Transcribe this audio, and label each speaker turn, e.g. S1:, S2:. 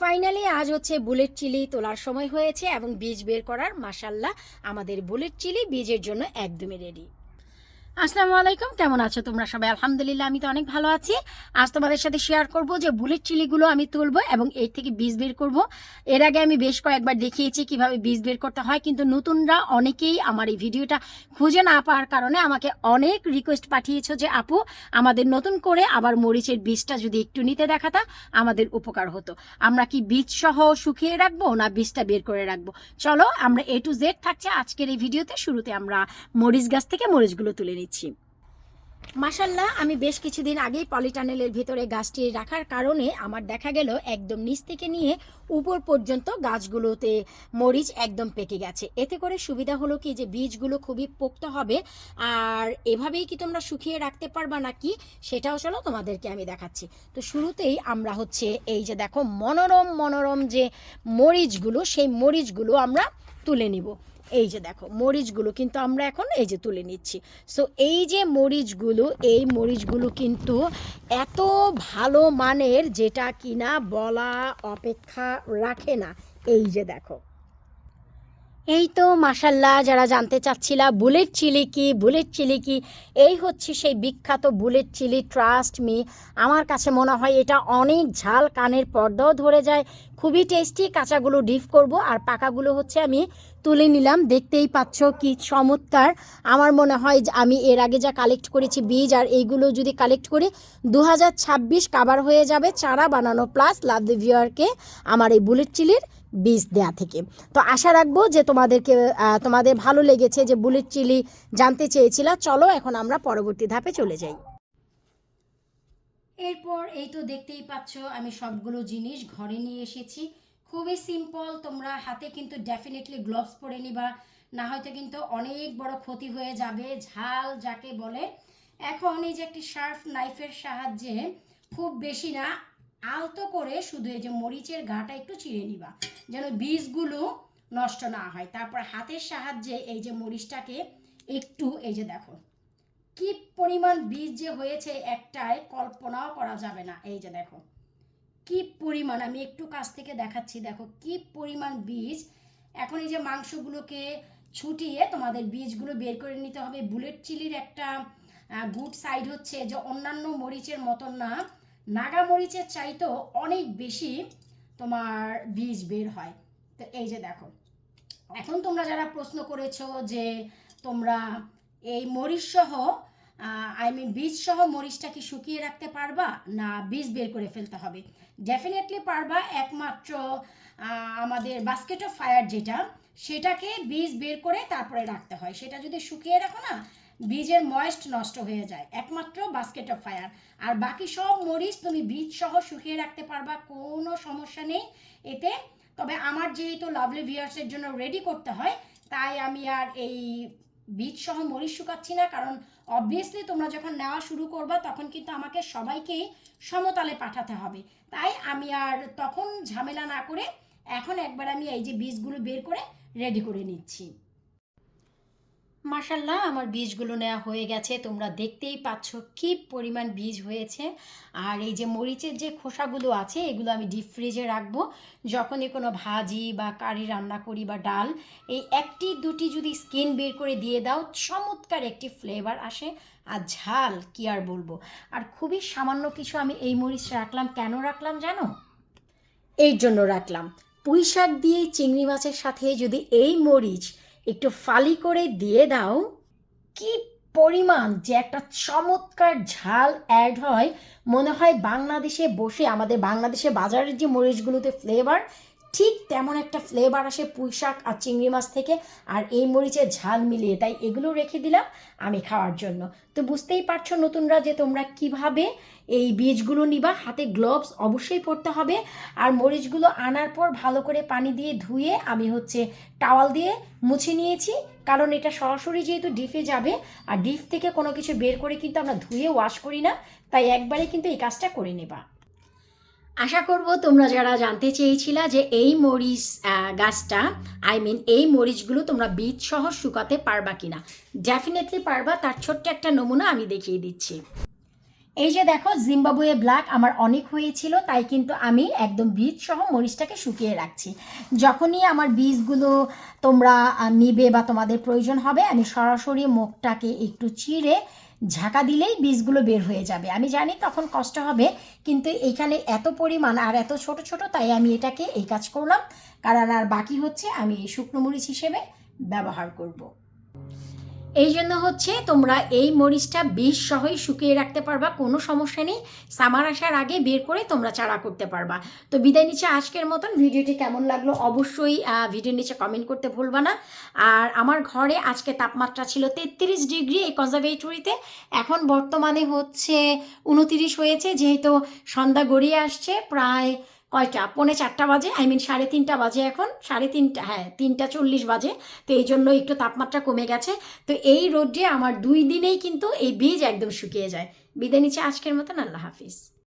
S1: Finally আজ হচ্ছে bullet chilli তোলার সময় হয়েছে এবং বীজ বের করার মাসাল্লাহ আমাদের বুলেট চিলি বীজের জন্য একদমই রেডি আসসালামু আলাইকুম। কেমন আছো তোমরা সবাই? আলহামদুলিল্লাহ, আমি তো অনেক ভালো আছি। আজ তোমাদের সাথে শেয়ার করব যে বুলেট চিলিগুলো আমি তুলবো এবং এর থেকে বীজ বের করব। এর আগে আমি বেশ কয়েকবার দেখিয়েছি কীভাবে বীজ বের করতে হয়, কিন্তু নতুনরা অনেকেই আমার এই ভিডিওটা খুঁজে না পাওয়ার কারণে আমাকে অনেক রিকোয়েস্ট পাঠিয়েছো যে, আপু, আমাদের নতুন করে আবার মরিচের বীজটা যদি একটু নিতে দেখাতা, আমাদের উপকার হতো। আমরা কি বীজ সহ শুকিয়ে রাখব না বীজটা বের করে রাখব? চলো, আমরা এ টু জেড থাকছে আজকের এই ভিডিওতে। শুরুতে আমরা মরিচ গাছ থেকে মরিচগুলো তুলে নিচ্ছি মাসাল্লাহ আমি বেশ কিছুদিন আগেই পলিটানেলের ভিতরে গাছটি রাখার কারণে আমার দেখা গেল একদম নিচ থেকে নিয়ে উপর পর্যন্ত গাছগুলোতে মরিচ একদম পেকে গেছে। এতে করে সুবিধা হলো কি যে বীজগুলো খুবই পোক্ত হবে, আর এভাবেই কি তোমরা শুকিয়ে রাখতে পারবা নাকি সেটাও চলো তোমাদেরকে আমি দেখাচ্ছি। তো শুরুতেই আমরা হচ্ছে এই যে দেখো মনোরম মনোরম যে মরিচগুলো, সেই মরিচগুলো আমরা তুলে নিব। এই যে দেখো, মরিচগুলো কিন্তু আমরা এখন এই যে তুলে নিচ্ছি। সো এই যে মরিচগুলো, এই মরিচগুলো কিন্তু এত ভালো মানের যেটা কিনা বলা অপেক্ষা রাখে না। এই যে দেখো। এই তো মাসাল্লাহ যারা জানতে চাচ্ছিলা বুলেট চিলি কি, বুলেট চিলি কি, এই হচ্ছে সেই বিখ্যাত বুলেট চিলি ট্রাস্ট মি আমার কাছে মনে হয় এটা অনেক ঝাল কানের পর্দাও ধরে যায়, খুবই টেস্টি কাঁচাগুলো ডিপ করব, আর পাকাগুলো হচ্ছে আমি তুলে নিলাম, দেখতেই পাচ্ছ কি চমৎকার, আমার মনে হয় যে আমি এর আগে যা কালেক্ট করেছি বীজ আর এইগুলো যদি কালেক্ট করি দু হাজার ছাব্বিশ কাবার হয়ে যাবে চারা বানানো প্লাস লাভ দ্য ভিউয়ারকে আমার এই বুলেট চিলির বীজ দেয়া থেকে। তো আশা রাখব যে তোমাদেরকে তোমাদের ভালো লেগেছে যে বুলেট চিলি জানতে চেয়েছিলা। চলো এখন আমরা পরবর্তী ধাপে চলে যাই। এরপর এই তো দেখতেই পাচ্ছ, আমি সবগুলো জিনিস ঘরে নিয়ে এসেছি। খুবই সিম্পল তোমরা হাতে কিন্তু ডেফিনেটলি গ্লোভস পরে নিবা, না হয়তো কিন্তু অনেক বড় ক্ষতি হয়ে যাবে, ঝাল যাকে বলে। এখন এই যে একটি শার্প নাইফের সাহায্যে, খুব বেশি না আলতো করে শুধু এই যে মরিচের গাটা একটু চিড়ে নিবা, যেন বীজগুলো নষ্ট না হয়। তারপর হাতের সাহায্যে এই যে মরিচটাকে একটু এই যে দেখো, কি পরিমাণ বীজ যে হয়েছে একটাই কল্পনাও করা যাবে না। এই যে দেখো, কি পরিমাণ, আমি একটু কাছ থেকে দেখাচ্ছি, দেখো কি পরিমাণ বীজ। এখন এই যে মাংসগুলোকে ছুটিয়ে তোমাদের বীজগুলো বের করে নিতে হবে। বুলেট চিলির একটা গুড সাইড হচ্ছে যে অন্যান্য মরিচের মতন না। নাগা মরিচের চাইতেও অনেক বেশি তোমার বীজ বের হয়। তো এই যে দেখো, এখন তোমরা যারা প্রশ্ন করেছ যে তোমরা এই মরিচ সহ আই মিন বীজ সহ মরিচটা কি শুকিয়ে রাখতে পারবা? না, বীজ বের করে ফেলতে হবে। ডেফিনেটলি পারবা, একমাত্র আমাদের বাস্কেট অফ ফায়ার যেটা, সেটাকে বীজ বের করে তারপরে রাখতে হয়। সেটা যদি শুকিয়ে রাখো না বীজের ময়েস্ট নষ্ট হয়ে যায়। একমাত্র বাস্কেট অফ ফায়ার আর বাকি সব মরিচ তুমি বীজ সহ শুকিয়ে রাখতে পারবা, কোনো সমস্যা নেই এতে। তবে আমার যেহেতু লাভলি ভিউয়ার্সের জন্য রেডি করতে হয়, তাই আমি আর এই বীজ সহ মরিচ শুকাচ্ছি না। কারণ অবভিয়াসলি তোমরা যখন নেওয়া শুরু করবা, তখন কিন্তু আমাকে সবাইকেই সমতালে পাঠাতে হবে। তাই আমি আর তখন ঝামেলা না করে এখন একবার আমি এই যে বীজগুলো বের করে রেডি করে নিচ্ছি। মার্শাল্লাহ আমার বীজগুলো নেওয়া হয়ে গেছে। তোমরা দেখতেই পাচ্ছ কি পরিমাণ বীজ হয়েছে। আর এই যে মরিচের যে খোসাগুলো আছে, এগুলো আমি ডিপ ফ্রিজে রাখব। যখনই কোনো ভাজি বা কারি রান্না করি বা ডাল, এই একটি দুটি যদি স্কিন বের করে দিয়ে দাও, চমৎকার একটি ফ্লেভার আসে। আর ঝাল, কি আর বলব? আর খুবই সামান্য কিছু আমি এই মরিচ রাখলাম। কেন রাখলাম জানো? এই জন্য রাখলাম। পুঁই শাক দিয়ে চিংড়ি মাছের সাথে যদি এই মরিচ একটু ফালি করে দিয়ে দাও। কি পরিমাণ যে একটা চমৎকার ঝাল অ্যাড হয়। মনে হয় বাংলাদেশে বসে, আমাদের বাংলাদেশে বাজারের যে মরিচগুলোতে ফ্লেভার ঠিক তেমন একটা ফ্লেভার আসে পুঁই শাক আর চিংড়ি মাছ থেকে আর এই মরিচের ঝাল মিলিয়ে। তাই এগুলো রেখে দিলাম আমি খাওয়ার জন্য। তো বুঝতেই পারছ নতুনরা যে তোমরা কীভাবে এই বীজগুলো নিবা, হাতে গ্লোভস অবশ্যই পরতে হবে। আর মরিচগুলো আনার পর ভালো করে পানি দিয়ে ধুয়ে আমি হচ্ছে টাওয়াল দিয়ে মুছে নিয়েছি। কারণ এটা সরাসরি যেহেতু ডিফে যাবে, আর ডিপ থেকে কোনো কিছু বের করে কিন্তু আমরা ধুয়ে ওয়াশ করি না। তাই একবারে কিন্তু এই কাজটা করে নেবা। আশা করব তোমরা যারা জানতে চেয়েছিলা যে এই মরিচ গাছটা আই মিন এই মরিচগুলো তোমরা বীজ সহ শুকাতে পারবা কিনা। ডেফিনেটলি পারবা, তার ছোট্ট একটা নমুনা আমি দেখিয়ে দিচ্ছি। এই যে দেখো জিম্বাবুয়ে ব্ল্যাক আমার অনেক হয়েছিল, তাই কিন্তু আমি একদম বীজ সহ মরিচটাকে শুকিয়ে রাখছি। যখনই আমার বীজগুলো তোমরা নিবে বা তোমাদের প্রয়োজন হবে, আমি সরাসরি মুখটাকে একটু চিড়ে ঝাঁকা দিলেই বীজগুলো বের হয়ে যাবে আমি জানি তখন কষ্ট হবে, কিন্তু এখানে এত পরিমাণ আর এত ছোট ছোট, তাই আমি এটাকে এই কাজ করলাম কারণ আর বাকি হচ্ছে আমি শুকনো মরিচ হিসেবে ব্যবহার করব। এই জন্য হচ্ছে তোমরা এই মরিচটা বীজ সহই শুকিয়ে রাখতে পারবা, কোনো সমস্যা নেই। সামার আসার আগে বের করে তোমরা চারা করতে পারবা। তো বিদায় নিচে আজকের মতন। ভিডিওটি কেমন লাগল অবশ্যই ভিডিওর নিচে কমেন্ট করতে ভুলবা না। আর আমার ঘরে আজকে তাপমাত্রা ছিল তেত্রিশ ডিগ্রি এই কনজারভেটরিতে এখন বর্তমানে হচ্ছে উনতিরিশ হয়েছে, যেহেতু সন্ধ্যা গড়িয়ে আসছে, প্রায় কয়টা? পৌনে চারটা বাজে আই মিন সাড়ে তিনটা বাজে এখন, সাড়ে তিনটা হ্যাঁ তিনটা চল্লিশ বাজে, তো এই জন্য একটু তাপমাত্রা কমে গেছে। তো এই রোডে আমার দুই দিনেই কিন্তু এই বীজ একদম শুকিয়ে যায়। বিদায় নিচ্ছে আজকের মতন, আল্লাহ হাফিজ।